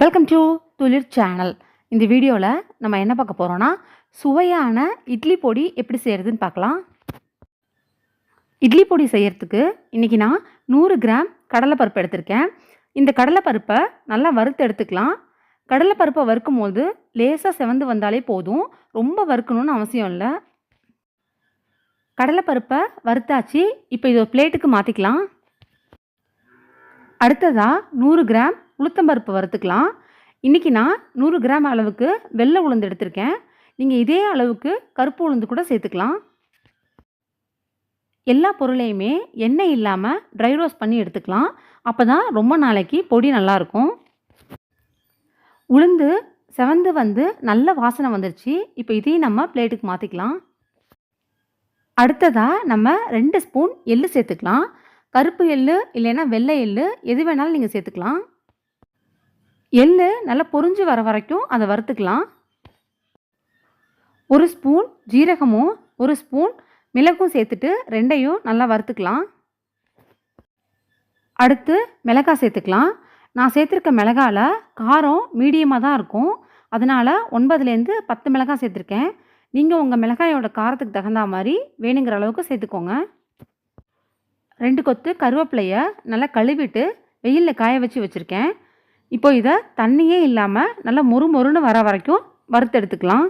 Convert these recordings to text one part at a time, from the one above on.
Welcome to துளிர் channel இந்த வீடியோவில் நம்ம என்ன பார்க்க போகிறோன்னா சுவையான இட்லி பொடி எப்படி செய்கிறதுன்னு பார்க்கலாம். இட்லி பொடி செய்கிறதுக்கு இன்றைக்கி நான் நூறு கிராம் கடலைப்பருப்பு எடுத்திருக்கேன். இந்த கடலைப்பருப்பை நல்லா வறுத்து எடுத்துக்கலாம். கடலைப்பருப்பை வறுக்கும் போது லேசாக செவந்து வந்தாலே போதும். ரொம்ப வறுக்கணும்னு அவசியம் இல்லை. கடலைப்பருப்பை வறுத்தாச்சு. இப்போ இதை பிளேட்டுக்கு மாற்றிக்கலாம் அடுத்ததாக நூறு கிராம் உளுத்தம்பருப்பு வறுத்துக்கலாம். இன்றைக்கி நான் நூறு கிராம் அளவுக்கு வெள்ளை உளுந்து எடுத்திருக்கேன். நீங்கள் இதே அளவுக்கு கருப்பு உளுந்து கூட சேர்த்துக்கலாம். எல்லா பொருளையுமே எண்ணெய் இல்லாமல் ட்ரை ரோஸ்ட் பண்ணி எடுத்துக்கலாம். அப்போ தான் ரொம்ப நாளைக்கு பொடி நல்லாயிருக்கும் உளுந்து செவந்து வந்து நல்ல வாசனை வந்துருச்சு. இப்போ இதையும் நம்ம பிளேட்டுக்கு மாற்றிக்கலாம் அடுத்ததாக நம்ம ரெண்டு ஸ்பூன் எள்ளு சேர்த்துக்கலாம். கருப்பு எள்ளு இல்லைன்னா வெள்ளை எள்ளு எது வேணாலும் நீங்கள் சேர்த்துக்கலாம். எள் நல்லா பொறிஞ்சு வர வரைக்கும் அதை வறுத்துக்கலாம். ஒரு ஸ்பூன் ஜீரகமும் ஒரு ஸ்பூன் மிளகும் சேர்த்துட்டு ரெண்டையும் நல்லா வறுத்துக்கலாம். அடுத்து மிளகாய் சேர்த்துக்கலாம். நான் சேர்த்துருக்க மிளகாவில் காரம் மீடியமாக தான் இருக்கும். அதனால் ஒன்பதுலேருந்து பத்து மிளகாய் சேர்த்துருக்கேன். நீங்கள் உங்கள் மிளகாயோட காரத்துக்கு தகுந்த மாதிரி வேணுங்கிற அளவுக்கு சேர்த்துக்கோங்க. ரெண்டு கொத்து கருவேப்பிலையை நல்லா கழுவிட்டு வெயிலில் காய வச்சு வச்சுருக்கேன். இப்போ இதை தண்ணியே இல்லாமல் நல்லா மொறு மொறுன்னு வர வரைக்கும் வறுத்து எடுத்துக்கலாம்.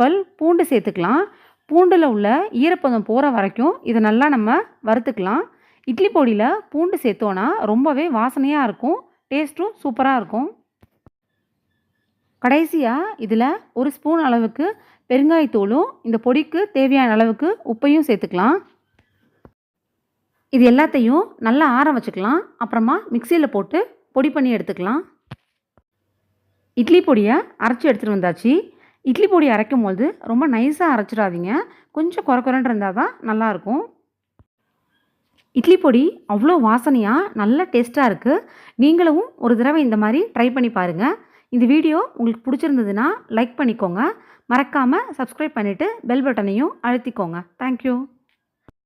பல் பூண்டு சேர்த்துக்கலாம். பூண்டில் உள்ள ஈரப்பதம் போகிற வரைக்கும் இதை நல்லா நம்ம வறுத்துக்கலாம். இட்லி பொடியில் பூண்டு சேர்த்தோன்னா ரொம்பவே வாசனையாக இருக்கும் டேஸ்ட்டும் சூப்பராக இருக்கும். கடைசியாக இதில் ஒரு ஸ்பூன் அளவுக்கு பெருங்காயத்தூளும் இந்த பொடிக்கு தேவையான அளவுக்கு உப்பையும் சேர்த்துக்கலாம். இது எல்லாத்தையும் நல்லா ஆற வச்சுக்கலாம். அப்புறமா மிக்சியில் போட்டு பொடி பண்ணி எடுத்துக்கலாம். இட்லி பொடியை அரைச்சி எடுத்துகிட்டு வந்தாச்சு. இட்லி பொடி அரைக்கும் போது ரொம்ப நைஸாக அரைச்சிடாதீங்க. கொஞ்சம் குறை குறைன்னு இருந்தால் தான் நல்லாயிருக்கும். இட்லி பொடி அவ்வளோ வாசனையாக நல்ல டேஸ்ட்டாக இருக்குது நீங்களும் ஒரு தடவை இந்த மாதிரி ட்ரை பண்ணி பாருங்கள் இந்த வீடியோ உங்களுக்கு பிடிச்சிருந்ததுன்னா லைக் பண்ணிக்கோங்க. மறக்காமல் சப்ஸ்கிரைப் பண்ணிவிட்டு பெல் பட்டனையும் அழுத்திக்கோங்க. தேங்க்யூ.